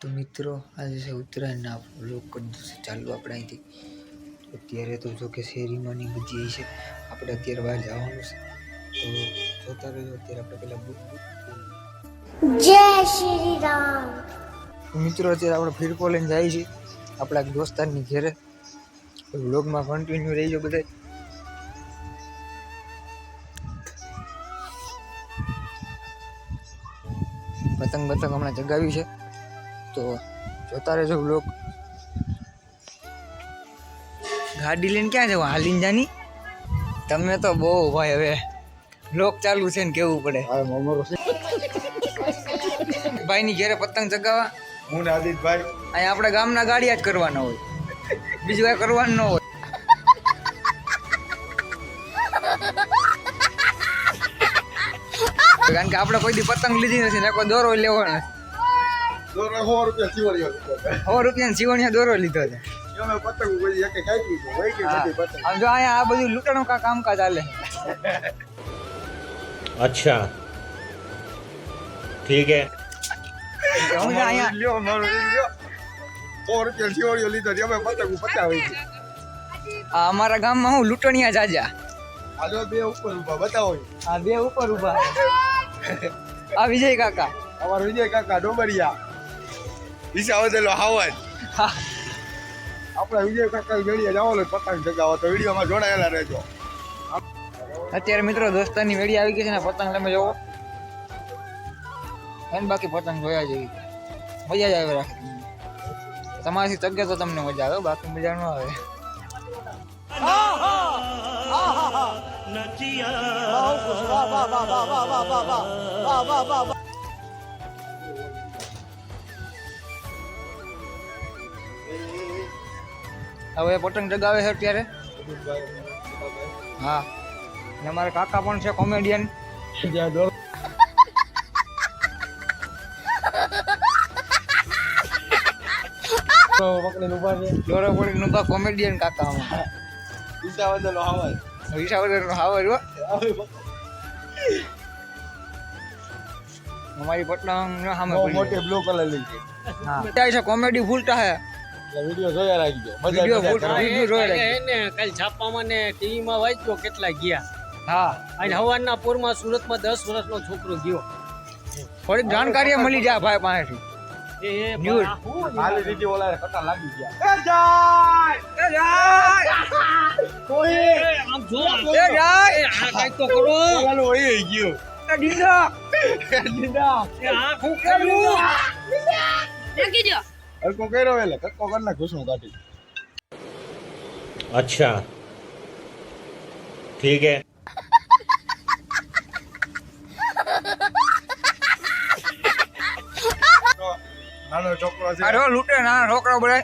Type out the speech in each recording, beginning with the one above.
તો મિત્રો આજે છે ઉત્તરાયણના વ્લોગ કરી દઈશું ચાલુ આપણે અહીંથી. અત્યારે તો જો કે શેરીમાં ની બધી છે. આપણે અત્યારે બહાર જવાનું છે. તો જોતા રહ્યો અત્યારે આપણે બુટ બુટ જય શ્રી રામ. મિત્રો અત્યારે આપણે ફિરકો લઈને જાય છે આપણા દોસ્તારની ઘેરે. વ્લોગમાં કન્ટિન્યુ રહીજો બધા પતંગ પતંગ હમણાં જગાવી છે. તો જોતા રહેજો બ્લોક ગાડી લઈને ક્યાં જવું? હાલીને જાની? તમે તો બહુ ભાઈ હવે બ્લોક ચાલુ છે ને કેવું પડે? ભાઈ ની ઘેરે પતંગ ચગાવવા? હું ને આદિતભાઈ. અહીંયા આપણે ગામના ગાડિયા જ કરવાના હોય. બીજું કાંઈ કરવાનું ન હોય. કારણ કે આપણે કોઈ દી પતંગ લીધી નથી ને કોઈ દોરો લેવાનો દોરો સો રૂપિયા સીવણીઓ સો રૂપિયા સીવણીઓ દોરો લીધો છે. પતંગ પછી એક કાપી છે જો અહીંયા આ બધું લૂંટણું કા કામકાજ ચાલે અચ્છા. ઠીક હે. હું અહીંયા લ્યો લ્યો. સો રૂપિયા સીવણીઓ લીધો છે અમે પતંગ પતાવી આ અમારા ગામમાં હું લૂંટણિયા જાજા. હાલો બે ઉપર ઊભા બતાવો આ બે ઉપર ઊભા આ વિજય કાકા. અમારો વિજય કાકા ડોબરિયા. વિસાવદેલો હાવજ હા આપણા વિજય કાકા ગળીએ જવાનો પતંગ ચગાવો તો વિડીયોમાં જોડાયેલા રહેજો અત્યારે મિત્રો દોસ્તાની વેડી આવી ગઈ છે ને પતંગ તમે જોવો એને બાકી પતંગ જોયા જેવી મજા જ આવે રાખે તમારાથી ચગે તો તમને મજા આવે બાકી મજા ન આવે હવે પતંગ ચગાવે છે અત્યારે. હા. ને મારા કાકા પણ છે કોમેડિયન દોરો પડી કોમેડિયન કાકા અમારા હાવજ. વિસાવદર નો હાવર અમારી પટના સામે મોટી બ્લુ કલર લીધી. હા. છે કોમેડી ફૂલતા હે. વીડિયો જોયા રાખજો. મજા વીડિયો. એને કાલ છાપામાં ને ટીવીમાં વાંચ્યો કેટલા ગયા. હા. અને હવારના પૂરમાં સુરતમાં દસ વર્ષનો છોકરો ગયો. થોડીક જાણકારી મળી જાય ભાઈ પાસેથી. રીતે ઓલા કટા લાગી ગયા. એ આમ જો એ જાય! આ કાંઈક તો કરો. ઓલાનું વહી ગયું. એ ડીંડા. એ આ શું કર્યું? હલકો કર્યો એટલે કક્કો કરી નાખ ઘૂસણું કાઢી. અચ્છા. ઠીક હે. નાનો છોકરો છે. અરે લૂટે નાનો છોકરો બોલે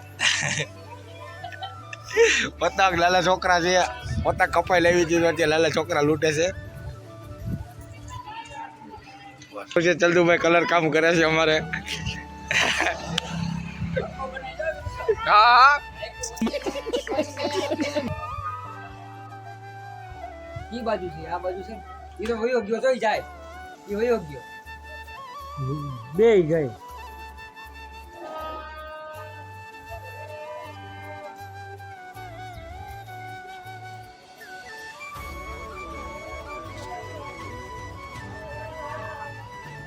પતંગ લાલા છોકરા છે. પતંગ કપાઈ લેવી દીધો છે લાલા છોકરા લૂટે છે. છે ચંદુભાઈ કલર કામ કરે છે અમારે. હા. ઈ બાજુ છે આ બાજુ છે. ઈ તો વયો ગયો જોઈ જાય. ઈ વયો ગયો. બે જાય.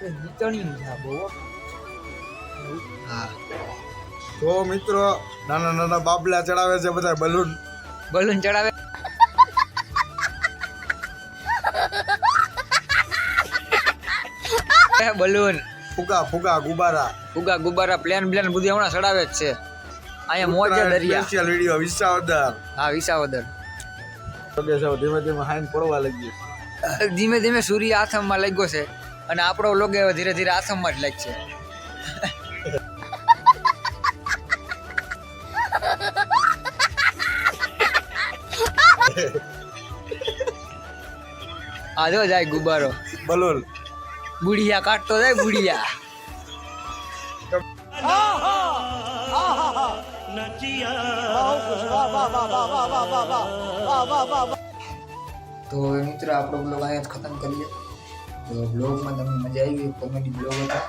એ નીચણી છે આ બહુ. હો. તો મિત્રો નાના નાના બાબલા ચડાવે છે બધા બલૂન. બલૂન ચડાવે. બલૂન. ફુગા ફુગા ગુબારા. ફુગા ગુબારા પ્લેન પ્લેન બધી હમણાં ચડાવે જ છે. અહીંયા મોજે દરિયા. Special video Visavadar. હા વિસાવદર. પગે ધીમે ધીમે હાઈન પડવા લાગ્યું ધીમે ધીમે સૂર્ય આથમમાં લાગ્યો છે. અને આપણો લોગ ધીરે ધીરે આથમમાં જ લાગશે. આ જો જાય ગુબ્બારો. બલોલ. બુઢિયા કાટતો જાય બુઢિયા તો મિત્રો આપણો બ્લોગ અહીંયા જ ખતમ કરીએ. તો બ્લોગમાં તમને મજા આવી કોમેડી બ્લોગ હતા.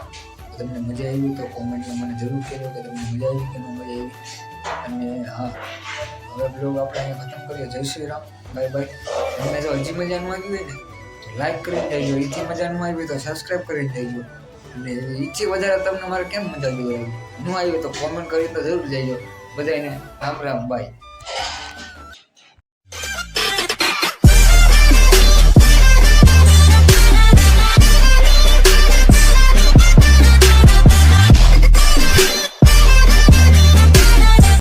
તમને મજા આવી તો કોમેન્ટમાં મને જરૂર કહેજો કે તમને મજા આવી કે ન મજા આવી. બ્લોગ આપણે અહીંયા ખતમ કરીએ. જય શ્રી રામ. Bye bye. તમને જો હજી મજાનું આવ્યું હોય ને, તો લાઈક કરી દેજો. એથી મજાનું આવ્યું હોય તો સબસ્ક્રાઈબ કરી દેજો. અને ઈથી વધારે તમને મારે કેમ મજા આવી ન આવી તો કોમેન્ટ કરીને તો જરૂર જઈજો બધાને રામ રામ, બાય.